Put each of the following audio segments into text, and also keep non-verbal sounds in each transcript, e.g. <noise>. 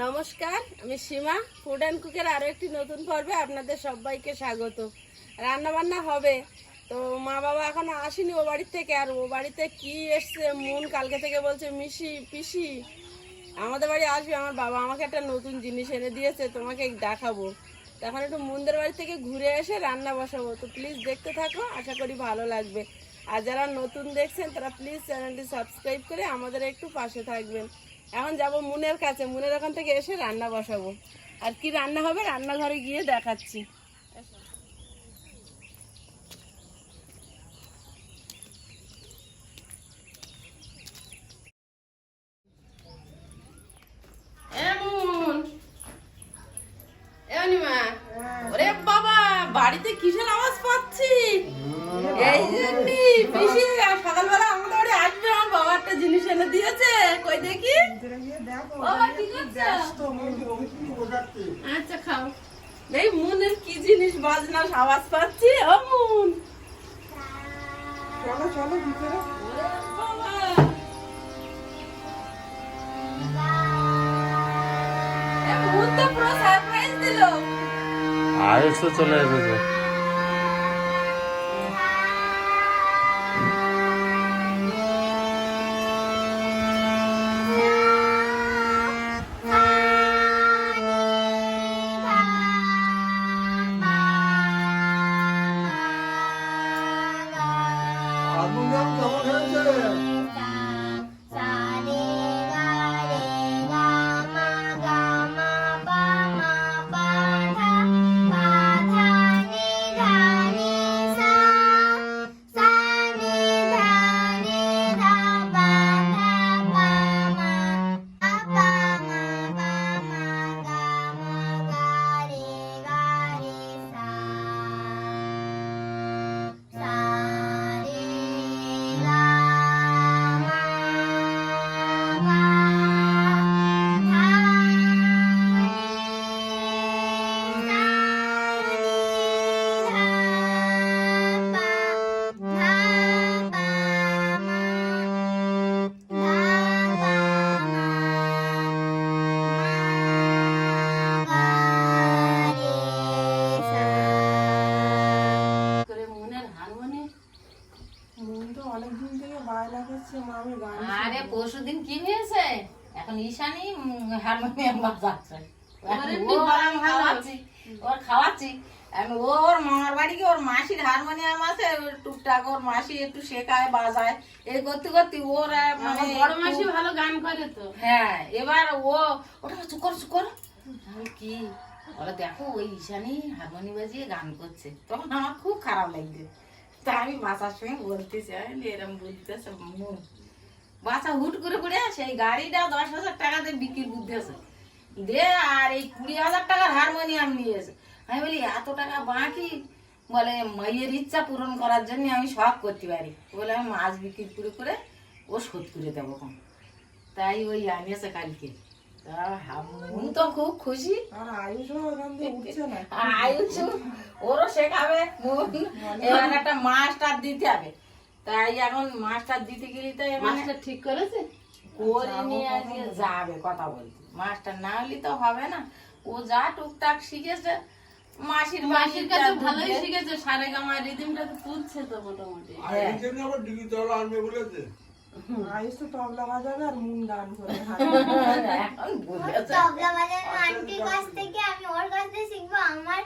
নমস্কার, আমি সীমা। Food and কুকের আরও একটি নতুন পর্বে আপনাদের সবাইকে স্বাগত। রান্না বান্না হবে। তো মা বাবা এখনও আসেনি ও বাড়ির থেকে, আর ও বাড়িতে কি এসছে, মন কালকে থেকে বলছে, মিশি, পিসি, আমাদের বাড়ি আসবে, আমার বাবা আমাকে একটা নতুন জিনিস এনে দিয়েছে, তোমাকে দেখাবো। এখন একটু মন্দির বাড়ি থেকে ঘুরে এসে রান্না বসাবো। তো প্লিজ দেখতে থাকো, আশা করি ভালো লাগবে। আর যারা নতুন দেখছেন, তারা প্লিজ চ্যানেলটি সাবস্ক্রাইব করে আমাদের একটু পাশে থাকবেন। এখন যাব মুনের কাছে। মুনের ওখান থেকে এসে রান্না বসাবো। আর কি রান্না হবে রান্নাঘরে গিয়ে দেখাচ্ছি। বাড়িতে কিসের আওয়াজ পাচ্ছি? এই জন্যই কি আচ্ছা খাও। এই মুনের কি জিনিস বাজনা আওয়াজ পাচ্ছি? ও মুন। চলো চলো ভিতরে। ওরে বাবা এ মুন তো পুরো সারপ্রাইজ দিলো। আয়ুষ চলে এসেছে। ঈশানি হারমোনিয়াম বাজাচ্ছে ওরে। খাওয়াচ্ছি আমি ওর মামার বাড়ি কি ওর মাসির হারমোনিয়াম আছে টুকটাক ওর মাসি একটু শেখায় বাজায়। এই করতে করতে ওর মানে বড় মাসি ভালো গান করে তো। হ্যাঁ এবার ও ওটা চুপ করো চুপ করো। আমি কি? ওরা দেখো ওই ঈশানি হারমোনি বাজিয়ে গান করছে। তখন আমার খুব খারাপ লাগছে। তা আমি বাসার সঙ্গে বলতেছি এরম বলতেছে মন বাসা হুট করে করে সেই গাড়িটা দশ হাজার টাকাতে বিক্রি বুঝতেছে দে আর এই কুড়ি হাজার টাকার হারমোনিয়াম নিয়েছে আমি বলি এত টাকা বাকি? বলে মাইয়ের ইচ্ছা পূরণ করার জন্য আমি সব করতে পারি। বলে আমি মাছ বিক্রি করে করে ও শোধ করে দেবো কম তাই ওই আনিয়েছে কালকে। মন তো খুব খুশি। আয়ুষ ওরও শেখাবে মন। একটা মাস্টার দিতে হবে। তাই এখন মাস্টার দিতে গেলে তো মানে মাস্টার ঠিক করেছে? করে নিয়ে আজকে যাবে কথা বলতে। মাস্টার না হলে তো হবে না। ও যা টুকটাক শিখেছে মাসির মাসির কাছে ভালোই শিখেছে সারে গামা রিদিমটা তো তুলছে তো মোটামুটি। আয়ুষ তো তবলা বাজাবে আর মুন গান করে তবলা বাজানো আন্টির কাছ থেকে আমি ওর কাছ থেকে শিখব আমার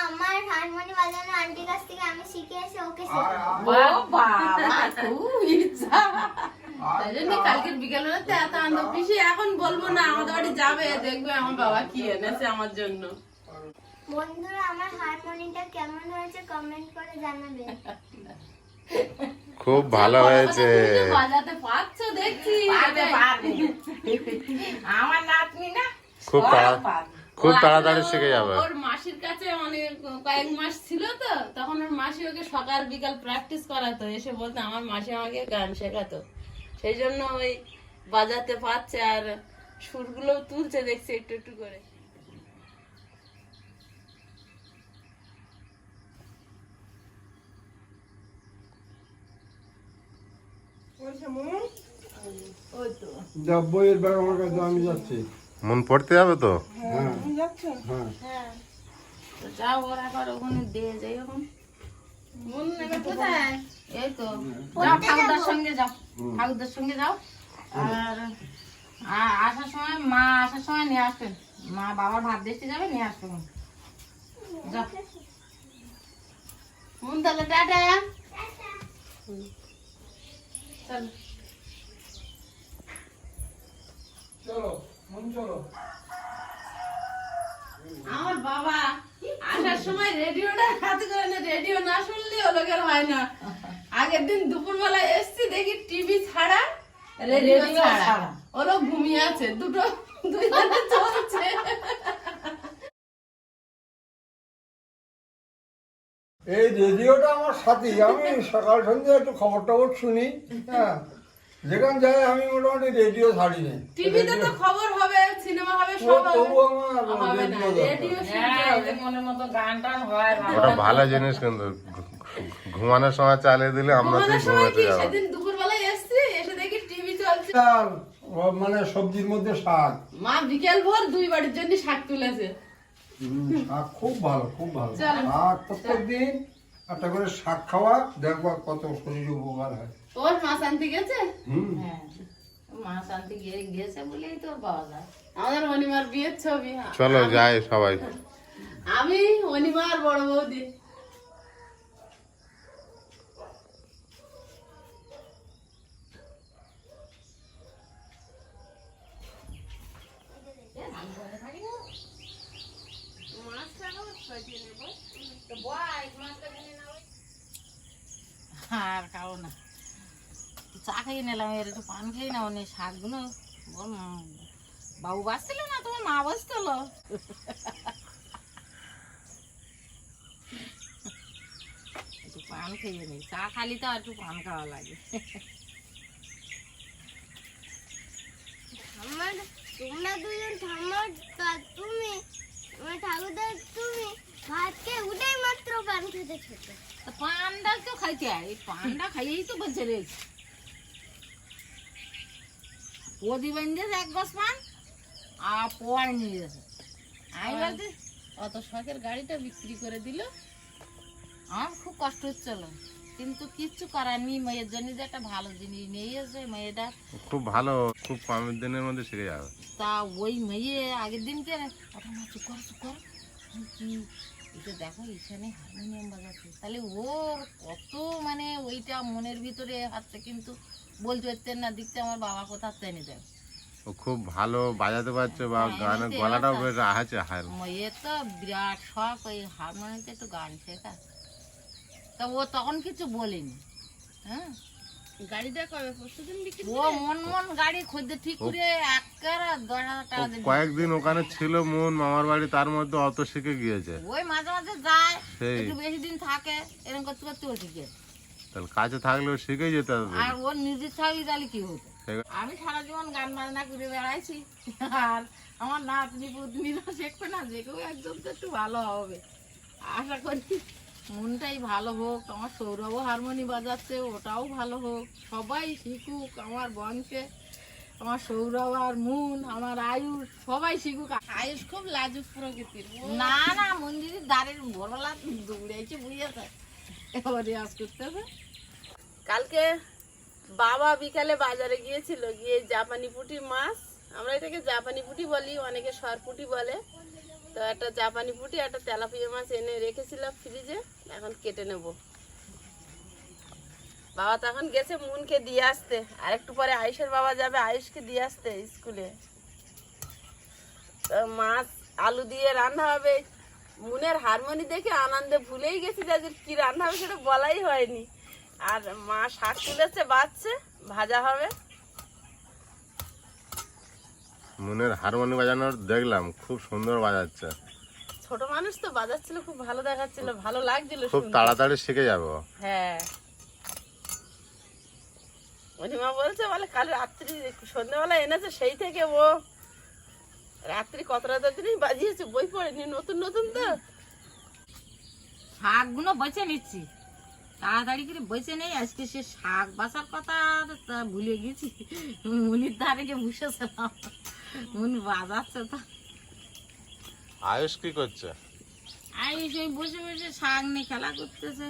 আমার হারমোনি বাজানো আন্টির কাছ থেকে আমি শিখে এসে ওকে বাবা খুব তাই জন্য কালকের বিকেলবেলা এত আনন্দ পিসি এখন বলব না আমাদের বাড়ি যাবে দেখবে আমার বাবা কি এনেছে আমার জন্য। বন্ধুরা আমার হারমোনিটা কেমন হয়েছে কমেন্ট করে জানাবেন খুব ভালো হয়েছে। বাজাতে পারছ দেখছি। আমার নাতনি না খুব। খুব তাড়াতাড়ি শিখে যাবে। ওর মাসির কাছে মানে কয়েক মাস ছিল তো তখন ওর মাসি ওকে সকাল বিকাল প্র্যাকটিস করাতো এসে বলতো আমার মাসি আমাকে গান শেখাতো। সেই জন্য ওই বাজাতে পারছে আর সুরগুলো তুলছে দেখছি একটু একটু করে। মুন ওই তো। যা বইয়ের ব্যাগ আমার কাছে আমি যাচ্ছি। মন পড়তে যাবে তো? তুমি যাচ্ছ? হ্যাঁ। তো যাও ওরা করে ওখানে দিয়ে যাই এখন। মন নেবে কোথায়? এই তো। যাও ঠাকুরদার সঙ্গে যাও। ঠাকুরদার সঙ্গে যাও। আর আসার সময় মা আসার সময় নিয়ে আসবেন মা বাবার ভাত দেখতে যাবে নিয়ে আসবেন যাও। মন তাহলে টাটা। চল। চলো মন চলো। আমার বাবা আসার সময় রেডিওটা হাতে করে না রেডিও না শুনলে ও লোকের হয় না। আগের দিন দুপুরবেলা এসছি দেখি টিভি ছাড়া রেডিও রেডিও ছাড়া। ছাড়া। ওরা ঘুমিয়ে আছে দুটো দুই চলছে। এই রেডিওটা আমার সাথী আমি সকাল সন্ধ্যে একটু খবর টবর শুনি হ্যাঁ। যেখানে যাই আমি মোটামুটি রেডিও ছাড়ি না টিভিতে তো খবর হবে সিনেমা হবে সব হবে। তবু আমার রেডিও রেডিও হ্যাঁ এই মতো গান টান হয় ভালো ওটা ভালো জিনিস কিন্তু ঘুমানোর সময় চালিয়ে দিলে আমরা তো ঘুমাতে কি যাব। সেদিন দুপুরবেলায় এসছি এসে দেখি টিভি চলছে। আর মানে সবজির মধ্যে শাক। মা বিকেল ভোর দুই বাড়ির জন্য শাক তুলেছে। শাক খুব ভালো খুব ভালো। শাক প্রত্যেক দিন একটা করে শাক খাওয়া দেখব কত শরীর উপকার হয়। তোর মা শান্তি গেছে? হ্যাঁ মা শান্তি গিয়ে গিয়েছে বলেই তো পাওয়া যায় আমাদের অনিমার বিয়ের ছবি। চলো যাই সবাই। আমি অনিমার বড় বৌদি। আর খাও না। চা খেয়ে নিলাম এর একটু পান খেয়ে নি শাকগুলো বাবু বাঁচছিল না তোমার মা বাঁচছিল? একটু পান খেয়ে নি চা খালি তো একটু পান খাওয়া লাগে। আমার তোমরা দুজন তুমি আমার ঠাকুরদা তুমি ভাত খেয়ে উঠেই মাত্র পান খেতে ছোট পানটা তো খাইতে পানটা খাইয়েই তো বেঁচে রয়েছে বেঁধেছে এক বস পান আর পোয়ার নিয়ে গেছে। আমি বলতে অত শখের গাড়িটা বিক্রি করে দিল। আমার খুব কষ্ট হচ্ছিল কিন্তু কিচ্ছু করার নেই মেয়ের জন্য যে একটা ভালো জিনিস নিয়ে এসে মেয়েটা খুব ভালো খুব কম দিনের মধ্যে শিখে যাবে। তা ওই মেয়ে আগের দিনকে ওটা মা চুপ কর চুপ কর। কি এটা দেখো এখানে হারমোনিয়াম বাজাচ্ছে। তাহলে ওর কত মানে ওইটা মনের ভিতরে আছে কিন্তু বলতে পারতেন না দেখতে আমার বাবা টেনে দেয় ও খুব ভালো বাজাতে পারছে বা হ্যাঁ, গানের গলাটাও বেশ আছে হার মেয়ের তো বিরাট শখ ওই হারমোনিয়ামতে একটু গান শেখা। তা ও তখন কিছু বলেনি। হ্যাঁ? গাড়িটা কবে? পরশু বিক্রি ও মন মন গাড়ি খুঁজতে ঠিক করে একেবারে দশ হাজার টাকা দিয়ে কয়েকদিন ওখানে ছিল মন মামার বাড়ি তার মধ্যে অত শিখে গিয়েছে। ওই মাঝে মাঝে যায় একটু বেশি দিন থাকে এরকম করতে করতে ও শিখে তাহলে কাছে থাকলেও শিখে যেতে হবে আর ওর নিজের থাকলে তাহলে কি হতো? আমি সারা জীবন গান বাজনা করে বেড়াইছি। আর আমার নাতনি পুতনিরা শিখবে না যে কেউ একদম তো একটু ভালো হবে। আশা করি মনটাই ভালো হোক আমার সৌরভও হারমোনি বাজাচ্ছে ওটাও ভালো হোক। সবাই শিখুক আমার বংশে আমার সৌরভ আর মুন আমার আয়ুষ সবাই শিখুক। আয়ুষ খুব লাজুক প্রকৃতির। না না মন্দিরের দ্বারের ভোরবেলা দৌড়াইছে বুঝেছে? এবার রেয়াজ করতেছে কালকে বাবা বিকালে বাজারে গিয়েছিল, গিয়ে জাপানি পুঁটি মাছ, আমরা এটাকে জাপানি পুঁটি বলি, অনেকে সরপুটি বলে। তো একটা জাপানি পুঁটি, একটা তেলাপিয়া মাছ এনে রেখেছিলাম ফ্রিজে, এখন কেটে নেব। বাবা তখন গেছে মুনকে দিয়ে আসতে, আর একটু পরে আয়ুষের বাবা যাবে, আয়ুষকে দিয়ে আসতে স্কুলে। তো মাছ, আলু দিয়ে রান্না হবে। মুনের হারমোনি দেখে আনন্দে ভুলেই গেছি যে কি রান্না হবে সেটা বলাই হয়নি। আর মা শাক তুলেছে বাচ্চে ভাজা হবে। মনের হারমোনি বাজানোর দেখলাম খুব সুন্দর বাজাচ্ছে। ছোট মানুষ তো বাজাচ্ছিল খুব ভালো দেখাচ্ছিল ভালো লাগছিল খুব তাড়াতাড়ি শিখে যাব। হ্যাঁ। অনিমা বলছে বলে কাল রাত্রি সন্ধ্যাবেলা এনেছে সেই থেকে ও রাত্রি কত রাত অবধি বাজিয়েছে বই পড়েনি নতুন নতুন তো? শাকগুলো বেছে নিচ্ছি। তাড়াতাড়ি করে বেছে নেই আজকে সে শাক বাসার কথা ভুলে গেছি। মুনির ধারে গিয়ে বসেছিলাম উনি বাজাচ্ছে তো। আয়ুষ কি করছে? এই সেই বসে বসে শাক নিয়ে খেলা করতেছে।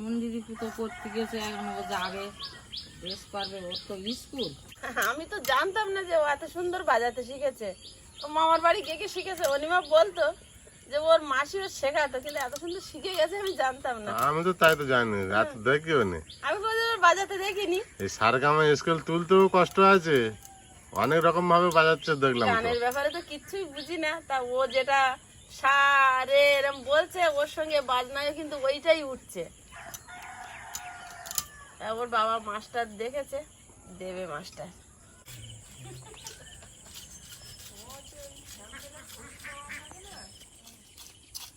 মন্দিরে পুতো করতে গেছে এখন ও যাবে। বেশ করবে ওর তো স্কুল। আমি তো জানতাম না যে ও এত সুন্দর বাজাতে শিখেছে। ও মামার বাড়ি কে কে শিখেছে অনিমা বলতো। যে ওর মাসি ওর শেখাতো কিন্তু এত সুন্দর শিখে গেছে আমি জানতাম না। আমি তো তাই তো জানি রাত দেখিও নি। আমি কোনোদিন বাজাতে দেখিনি। এই সারগামে স্কুল তুলতেও কষ্ট আছে। অনেক রকম ভাবে বাজাচ্ছে দেখলাম গানের ব্যাপারে তো কিচ্ছুই বুঝি না। তা ও যেটা সা রে এরম বলছে ওর সঙ্গে বাজনায় কিন্তু ওইটাই উঠছে। ওর বাবা মাস্টার দেখেছে দেবে মাস্টার।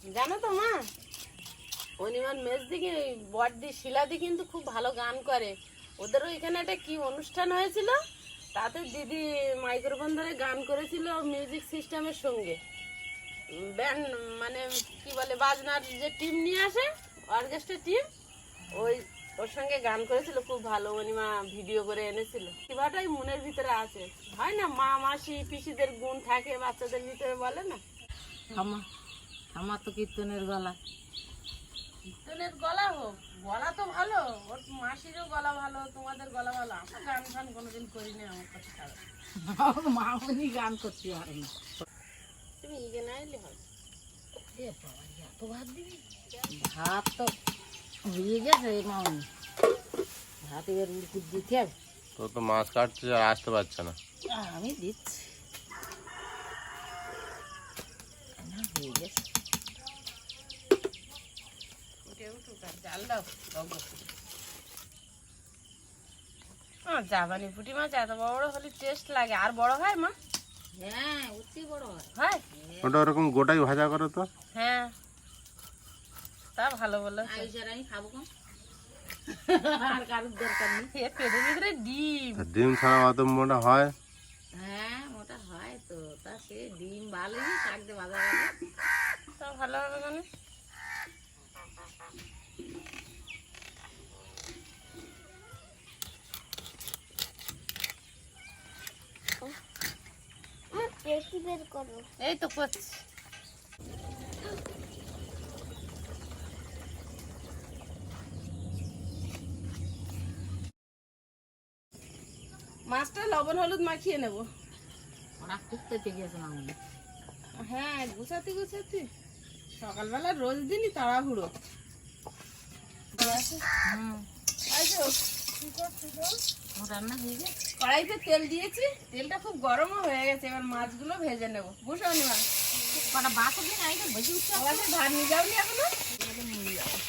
জানো তো মা? অনিমান মেজদিকে বড়দি শিলাদি কিন্তু খুব ভালো গান করে। ওদের ওইখানে একটা কি অনুষ্ঠান হয়েছিল? তাতে দিদি মাইক্রোফোন ধরে গান করেছিল মিউজিক সিস্টেমের সঙ্গে। ব্যান্ড মানে কি বলে, বাজনার যে টিম নিয়ে আসে অর্কেস্ট্রা টিম ওই, ওর সঙ্গে গান করেছিল, খুব ভালো অনিমা ভিডিও করে এনেছিল। কিভাটাই মনের ভিতরে আছে। হয় না মা, মাসি, পিসিদের গুণ থাকে, বাচ্চাদের ভিতরে বলে না? আমার আমার তো কীর্তনের গলা। কীর্তনের গলা হোক গলা তো ভালো ওর মাসিরও গলা ভালো তোমাদের গলা ভালো। আমরা গান ফান কোনোদিন করিনি আমার কাছে ছাড়া। মা উনি গান করতে পারে না। তুমি ইগে না এলে হয় ভাত তো হয়ে গেছে মাউনি ভাত এবার উড়কুট দিতে হবে। তো তো মাছ কাটছে আর আসতে পারছে না। আমি দিচ্ছি। হয়ে গেছে। জাল দাও জাপানি পুঁটি মাছ এত বড় বড় হলে টেস্ট লাগে। আর বড় হয় মা? হ্যাঁ অতি বড় হয়। হয়? ওটা ওরকম গোটাই ভাজা করো তো। হ্যাঁ। তা ভালো বলো আমি খাব কম। <laughs> আর কারোর দরকার নেই। পেটের ভিতরে ডিম। ডিম ছাড়া অত মোটা হয়? হ্যাঁ ওটা হয় তো। তা সে ডিম ভালোই দিয়ে ভাজা ভালো তা ভালো হবে কেন পেটি বের করো। এই তো করছি। মাছটা লবণ হলুদ মাখিয়ে নেব। গেছে না আমি হ্যাঁ গুছাতে গুছাতে। সকালবেলা রোজ দিনই তাড়াহুড়ো। হুম আইসো ও রান্না হয়ে গেছে। কড়াইতে তেল দিয়েছি তেলটা খুব গরমও হয়ে গেছে এবার মাছগুলো ভেজে নেব। বুঝো নিমা কটা বাসক দিন আগে বসে উঠছে? আমাদের ভাত নিয়ে যাওনি এখনও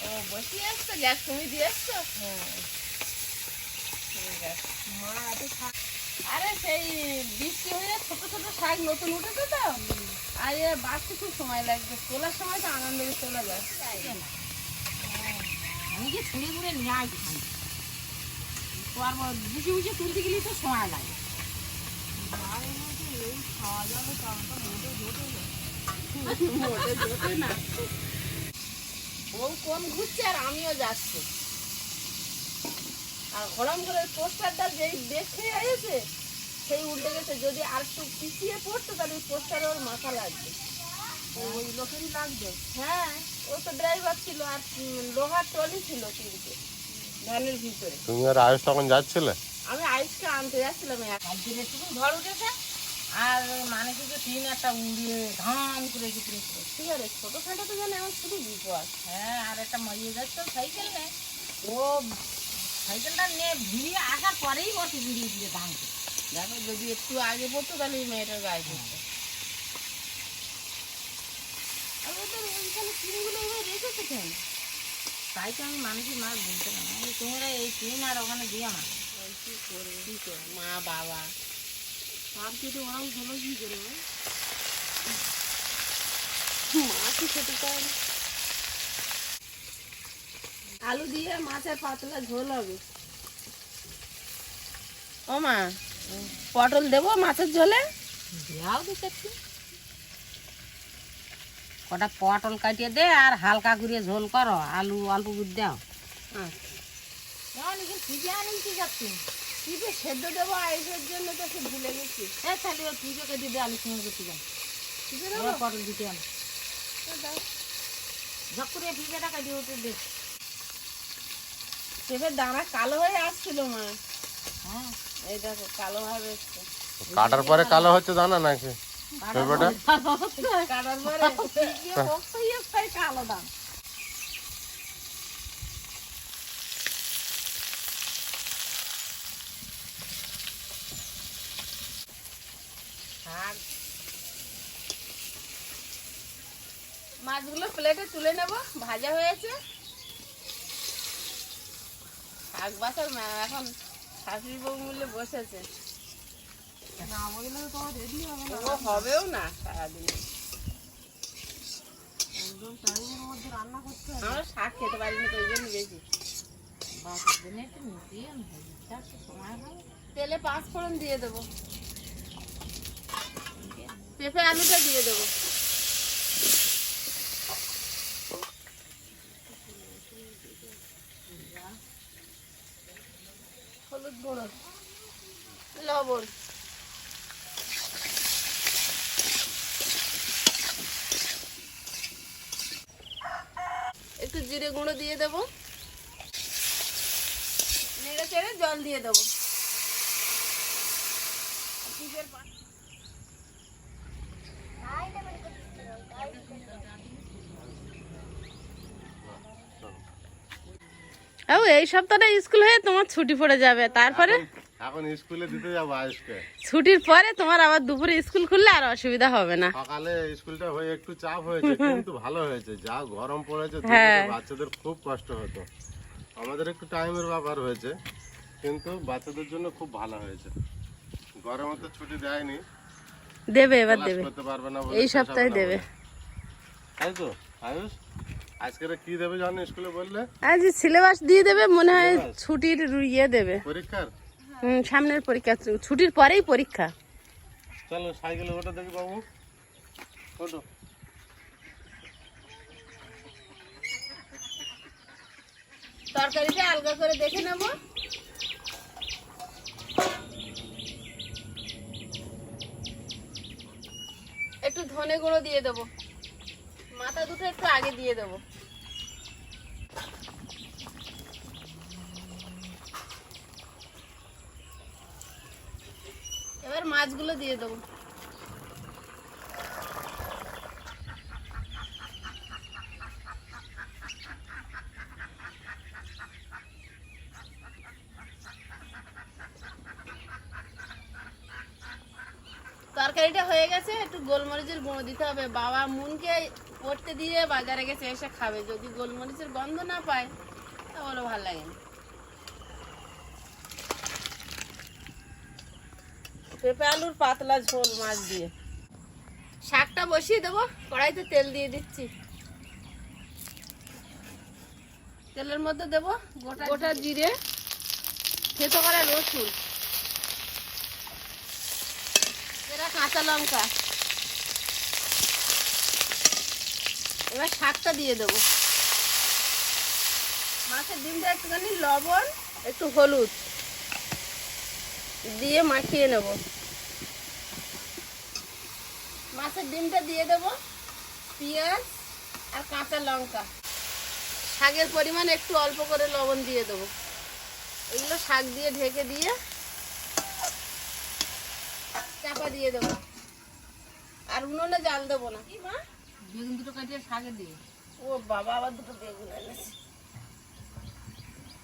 ও বসিয়ে এসছো? গ্যাস তুমি দিয়ে আছে। মা আরে সেই বৃষ্টি হয়ে ছোট ছোট শাক নতুন উঠেছে তো? আর এ বাঁচতে খুব সময় লাগবে তোলার সময় তো আনন্দ তোলা যায়। আমি যে ছুঁড়ে ঘুরে নিয়ে আসছি। বুঝে বুঝে তুলতে গেলে তো সময় লাগে। ও কোন ঘুরছে আর আমিও যাচ্ছি। আর করে পোস্টারটা যেই দেখে এসেছে সেই উল্টে গেছে, যদি আর একটু পিছিয়ে পড়তো তাহলে পোস্টারে ওর মাথা লাগবে। ওই লোকেরই লাগবে। হ্যাঁ ও তো ড্রাইভার ছিল আর লোহার টলি ছিল তিনটে। ভিতরে। তুমি আর আয়ুষ তখন যাচ্ছিলে? আমি আইসকে আনতে যাচ্ছিলাম ঝড় উঠেছে আর মানে কিছু টিন একটা উড়িয়ে ধান করে কিছু ঠিক আছে ছোটোখাটো তো জানে আমার শুধু বিপদ। হ্যাঁ আর একটা মরিয়ে যাচ্ছে সাইকেল নে ও সাইকেলটা নিয়ে ভিড়িয়ে আসার পরেই বসে ভিড়িয়ে দিয়ে ধান দেখো যদি একটু আগে পড়তো তাহলে এই মেয়েটার গায়ে পড়তো। আর ওদের ওইখানে টিনগুলো রেখেছে কেন? তাই তো আমি মানুষের মাছ বলতে না। আমি তোমরা এই টিন আর ওখানে দিও না। কি করবে কি করবে মা বাবা। সব কেটে ওরাও হলো কি করে মা কি খেতে না আলু দিয়ে মাছের পাতলা ঝোল হবে। ও মা পটল দেবো মাছের ঝোলে? দেওয়াও দিতে কটা পটল কাটিয়ে দে আর হালকা করে ঝোল করো আলু অল্প করে দাও। আচ্ছা। সেদ্ধ দেবো আইসের জন্য তো সে ভুলে গেছি। হ্যাঁ তাহলে আলু সঙ্গে করতে যান পটল দিতে কাটি ওতে দে। পেঁপের দানা কালো হয়ে আসছিল মা। হ্যাঁ। এই দেখো কালো এসছে কাটার পরে কালো হচ্ছে জানা নাকি? মাছগুলো প্লেটে তুলে নেব ভাজা হয়েছে। শাক বাসার এখন শাশুড়ি বউ মিলে বসেছে। ও হবেও না সারাদিন। আমরা শাক খেতে পারিনি তো ওই জন্য বেশি। বাসের জন্য একটু মিশিয়ে আনতে সময় হবে তেলে পাঁচ ফোড়ন দিয়ে দেবো। পেঁপে আলুটা দিয়ে দেবো হলুদ গুঁড়ো লবণ একটু জিরে গুঁড়ো দিয়ে দেবো। নেড়ে চেড়ে জল দিয়ে দেবো। এই সপ্তাহটা স্কুল হয়ে তোমার ছুটি পড়ে যাবে। তারপরে? এখন স্কুলে দিতে যাব আজকে। ছুটির পরে তোমার আবার দুপুরে স্কুল খুললে আর অসুবিধা হবে না। সকালে স্কুলটা হয়ে একটু চাপ হয়েছে কিন্তু ভালো হয়েছে। যা গরম পড়েছে হ্যাঁ। বাচ্চাদের খুব কষ্ট হতো। আমাদের একটু টাইমের ব্যাপার হয়েছে কিন্তু বাচ্চাদের জন্য খুব ভালো হয়েছে। গরমে তো ছুটি দেয়নি। দেবে এবার দেবে। করতে পারবে না এই সপ্তাহে দেবে। তাই তো আয়ুষ? আজকের কি দেবে জানো স্কুলে বললে? আজ সিলেবাস দিয়ে দেবে মনে হয় ছুটির ইয়ে দেবে। পরীক্ষার? হুম, সামনের পরীক্ষা ছুটির পরেই পরীক্ষা। চলো সাইকেলে ওটা দেখি বাবু। ওটো। তরকারিটা আলগা করে দেখে নেব। একটু ধনে গুঁড়ো দিয়ে দেবো। মাথা দুটো একটু আগে দিয়ে দেবো। এবার মাছগুলো দিয়ে দেবো। তরকারিটা হয়ে গেছে, একটু গোলমরিচের গুঁড়ো দিতে হবে। বাবা মুনকে পড়তে দিয়ে বাজারে গেছে, এসে খাবে। যদি গোলমরিচের গন্ধ না পায়, তাহলে ভালো লাগে না। পেঁপে আলুর পাতলা ঝোল মাছ দিয়ে। শাকটা বসিয়ে দেবো কড়াইতে তেল দিয়ে দিচ্ছি। তেলের মধ্যে দেবো গোটা গোটা জিরে থেতো করা রসুন। এরা কাঁচা লঙ্কা। এবার শাকটা দিয়ে দেবো। মাছের ডিমটা একটুখানি লবণ একটু হলুদ। দিয়ে মাখিয়ে নেব। মাছের ডিমটা দিয়ে দেব পেঁয়াজ আর কাঁচা লঙ্কা। শাকের পরিমাণ একটু অল্প করে লবণ দিয়ে দেবো। এগুলো শাক দিয়ে ঢেকে দিয়ে চাপা দিয়ে দেবো। আর উনুনে জাল দেবো না। কি মা? বেগুন দুটো কাটিয়ে শাকে দিয়ে। ও বাবা আবার দুটো বেগুন এনেছে।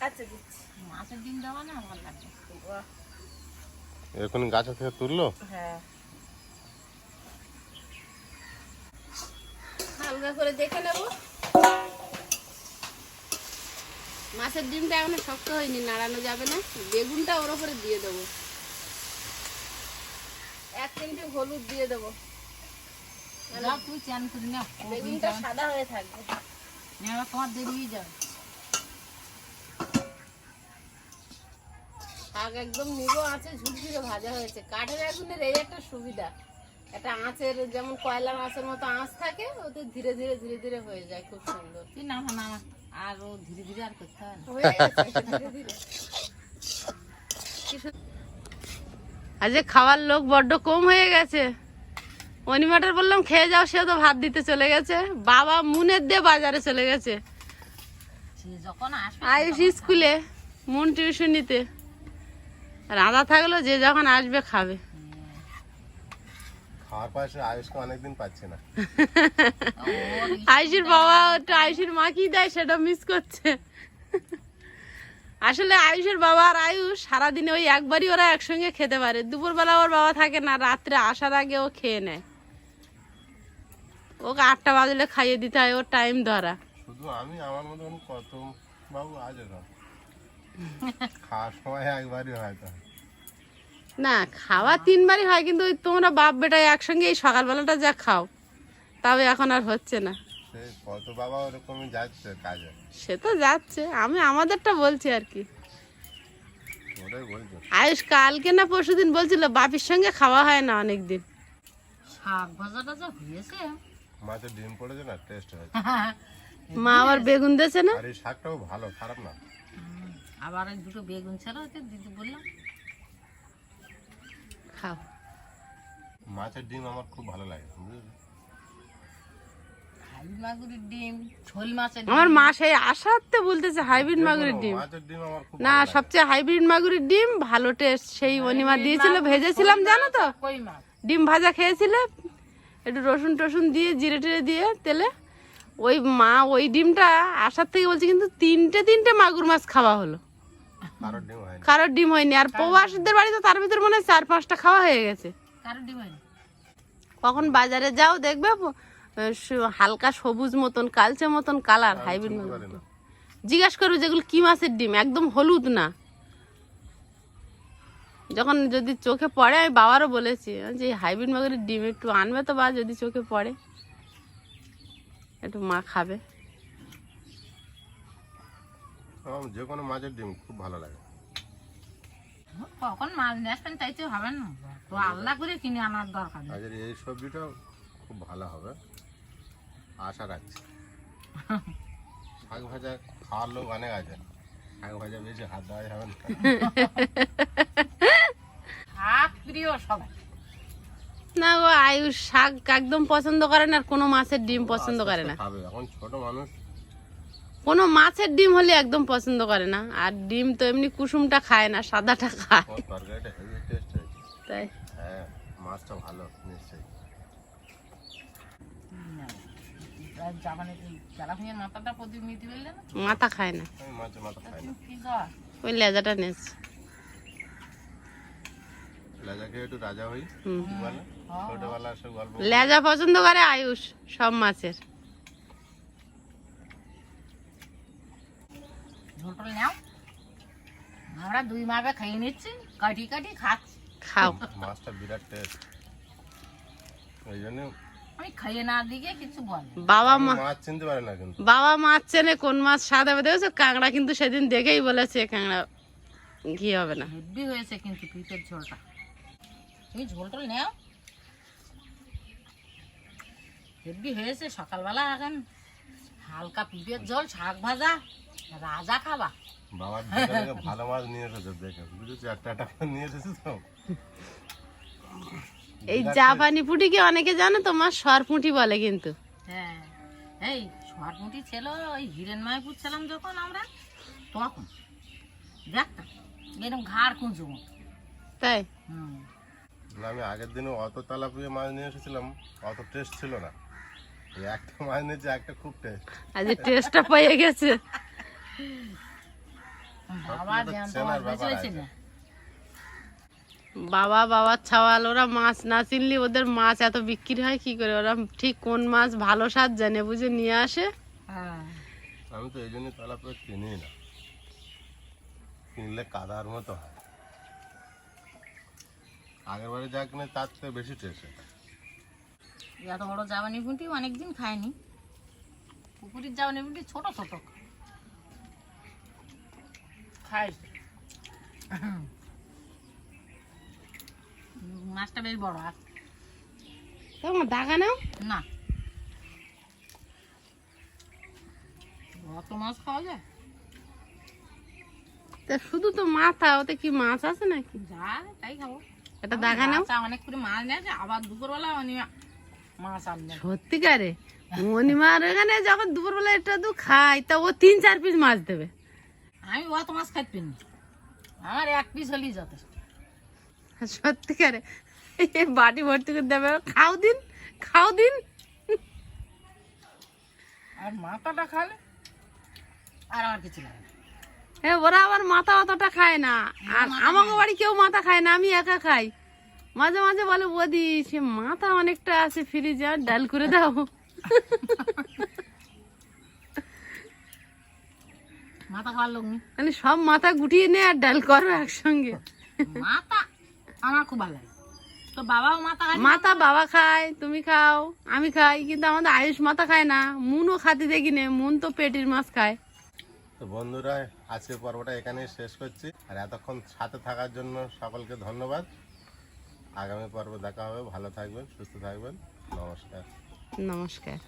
আচ্ছা দিচ্ছি। মাছের ডিম দেওয়া না ভালো লাগে। এখন গাছে থেকে তুললো? হ্যাঁ। হালকা করে দেখে নেব। মাছের ডিমটা এখনও শক্ত হয়নি নাড়ানো যাবে না। বেগুনটা ওর উপরে দিয়ে দেবো। এক চিমটি হলুদ দিয়ে দেবো। যাও তুই চান করি না। বেগুনটা সাদা হয়ে থাকবে। তোমার দেরি হয়ে যাবে। শাক একদম নিগো আছে ঝুরঝুরে ভাজা হয়েছে। কাঠের আগুনের এই একটা সুবিধা। একটা আঁচের যেমন কয়লার আঁচের মতো আঁচ থাকে ওতে ধীরে ধীরে ধীরে ধীরে হয়ে যায় খুব সুন্দর। তুই নামা নামা আর ও ধীরে ধীরে আর করতে হয় না। আজকে খাওয়ার লোক বড্ড কম হয়ে গেছে। অনিমাটার বললাম খেয়ে যাও সে তো ভাত দিতে চলে গেছে। বাবা মুনের দিয়ে বাজারে চলে গেছে। আয়ুষ স্কুলে মন টিউশন নিতে। রাধা থাকল যে যখন আসবে খাবে। খাওয়ার পাশে আয়ুষকে অনেকদিন পাচ্ছি না। <laughs> আয়ুষের বাবা আয়ুষের মা কি দেয় সেটা মিস করছে। আসলে আয়ুষের বাবা আর আয়ুষ সারাদিনে ওই একবারই ওরা একসঙ্গে খেতে পারে। দুপুরবেলা ওর বাবা থাকে না রাত্রে আসার আগে ও খেয়ে নেয়। ওকে আটটা বাজলে খাইয়ে দিতে হয় ওর টাইম ধরা। শুধু আমি আমার মতন কত বাবু আজ খাওয়ার সময় একবারই হয়তো না খাওয়া তিনবারই হয় কিন্তু ওই তোমরা বাপ বেটা একসঙ্গে এই সকালবেলাটা যা খাও তবে এখন আর হচ্ছে না। কত বাবা ওরকমই যাচ্ছে কাজে। সে তো যাচ্ছে আমি আমাদেরটা বলছি আর কি। আয়ুষ কালকে না পরশুদিন বলছিল বাপির সঙ্গে খাওয়া হয় না অনেকদিন। শাক ভাজাটা যা হয়েছে। মাছের ডিম পড়েছে না টেস্ট হয়েছে। মা আবার বেগুন দিয়েছে না? আর এই শাকটাও ভালো খারাপ না। আবার এই দুটো বেগুন ছিল ওতে দিদি বললাম খাও। মাছের ডিম আমার খুব ভালো লাগে আমার মা সেই আশাতে বলতেছে হাইব্রিড মাগুরের ডিম। মাছের ডিম আমার খুব না সবচেয়ে হাইব্রিড মাগুরের ডিম ভালো টেস্ট সেই অনিমা দিয়েছিল ভেজেছিলাম জানো তো? ডিম ভাজা খেয়েছিলে একটু রসুন টসুন দিয়ে জিরে টিরে দিয়ে তেলে। ওই মা ওই ডিমটা আসার থেকে বলছে কিন্তু তিনটে তিনটে মাগুর মাছ খাওয়া হলো। কারোর ডিম হয়নি। আর প্রবাসীদের বাড়িতে তার ভিতর মনে হয় চার পাঁচটা খাওয়া হয়ে গেছে। কখন বাজারে যাও দেখবে হালকা সবুজ মতন কালচে মতন কালার হাইব্রিড চিনতে পারি না জিজ্ঞাস করো যেগুলো কি মাছের ডিম? একদম হলুদ না। যখন যদি চোখে পড়ে আমি বাবারও বলেছি যে হাইব্রিড মাগুরের ডিম একটু আনবে তো বা যদি চোখে পড়ে একটু মা খাবে। আমার যে কোনো মাছের ডিম খুব ভালো লাগে। কখন মাছ নিয়ে আসবেন তাইতে হবে না। তো আল্লাহ করে কিনে আনার দরকার নেই। আজের এই সবজিটাও খুব ভালো হবে। আশা রাখছি। শাক ভাজা খাওয়ার লোক অনেক আছে। শাক ভাজা বেশি হাত দেওয়া যাবে না। শাক প্রিয় সবাই। না গো আয়ুষ শাক একদম পছন্দ করে না আর কোনো মাছের ডিম পছন্দ করে না। খাবে। এখন ছোট মানুষ কোনো মাছের ডিম হলে একদম পছন্দ করে না। আর ডিম তো এমনি কুসুমটা খায় না সাদাটা খায়। তাই। হ্যাঁ মাছটা ভালো নিশ্চয়ই। মাথা খায় না। আমি মাছের মাথা খাই না। কি খাওয়া ওই লেজাটা নেস। লেজাকে একটু রাজা হই। হুম। কি বলে? ছোটবেলা সব গল্প। লেজা পছন্দ করে আয়ুষ সব মাছের। নাও। আমরা দুই মাপে খাইয়ে নিচ্ছি কাটি কাটি খাচ্ছি। খাও। মাছটা বিরাট টেস্ট ওই জন্য। আমি খাইয়ে না দিকে কিছু বলে বাবা মা মাছ চিনতে পারে না কিন্তু। বাবা মাছ চেনে কোন মাছ স্বাদ হবে দেখেছ? কাঁকড়া কিন্তু সেদিন দেখেই বলেছে কাঁকড়া ঘি হবে না। হেভি হয়েছে কিন্তু পিঠের ঝোলটা। তুমি ঝোলটোল নাও। হেভি হয়েছে সকালবেলা এখন। হালকা পিঠের ঝোল শাক ভাজা। রাজা খাবা? দোকানে ভালো মাছ নিয়ে এসেছে দেখে। বুঝেছি একটা করে নিয়ে এসেছে তো। এই জাপানি পুঁটিকে অনেকে জানো? তো মাছ সরপুঁটি বলে কিন্তু। হ্যাঁ। এই শর্টমুটি ছিল ওই হিরেন মায়াপুর ছিলাম যখন আমরা তখন। দেখতাম এরকম ঘাড় কুঁজো তাই? হুম। আমি আগের দিনে অত তালাপুয়ে মাছ নিয়ে এসেছিলাম অত টেস্ট ছিল না। এই একটা মাছ নিয়েছে একটা খুব টেস্ট আজ টেস্টটা পেয়ে গেছে। বাবা বাবা বাবার ছাওয়াল ওরা মাছ না চিনলে ওদের মাছ এত বিক্রি হয় কি করে? ওরা ঠিক কোন মাছ ভালো স্বাদ জানে বুঝে নিয়ে আসে। হ্যাঁ। আমি তো এই জন্য তালাপুয়ে কিনি না। কিনলে কাদার মতো হয়। আগের বারে যা কিনে তার থেকে বেশি টেস্ট এত বড় জাবানি পুঁটি অনেকদিন খায়নি। পুকুরের জাবানি পুঁটি ছোট ছোট। খাই মাছটা বেশ বড় আর তোমার দাগা নাও। না। অত মাছ খাওয়া যায়? তা শুধু তো মাথা ওতে কি মাছ আছে নাকি? যা তাই খাব। এটা দেখা নাও। অনেক করে মাছ নিয়েছে আবার দুপুরবেলা মাছ আনলেন সত্যিকারে? মণিমার এখানে যখন দুপুরবেলা এটা দু খাই তা ও তিন চার পিস মাছ দেবে। আমি অত মাছ খাইতে পারিনি আমার এক পিস হলেই যথেষ্ট। সত্যিকারে বাটি ভর্তি করে দেবে খাও দিন খাও দিন। আর মাথাটা খালে আর আমার কিছু লাগে না। ওরা আবার মাথা অতটা খায় না। আর আমাকে বাড়ি কেউ মাথা খায় না আমি একা খাই। মাঝে মাঝে বলে বদি সে মাথা অনেকটা আছে ফ্রিজে ডাল করে দাও। <laughs> মাথা খাওয়ার লোক নেই। মানে সব মাথা গুটিয়ে নে আর ডাল করো একসঙ্গে। মাথা আমার খুব ভালো লাগে। তো বাবাও মাথা খায় মাথা বাবা খায় তুমি খাও আমি খাই কিন্তু আমাদের আয়ুষ মাথা খায় না মুনও খাতে দেখি নে মুন তো পেটির মাছ খায়। তো বন্ধুরা আজকের পর্বটা এখানেই শেষ করছি। আর এতক্ষণ সাথে থাকার জন্য সকলকে ধন্যবাদ। আগামী পর্ব দেখা হবে ভালো থাকবেন সুস্থ থাকবেন। নমস্কার। নমস্কার।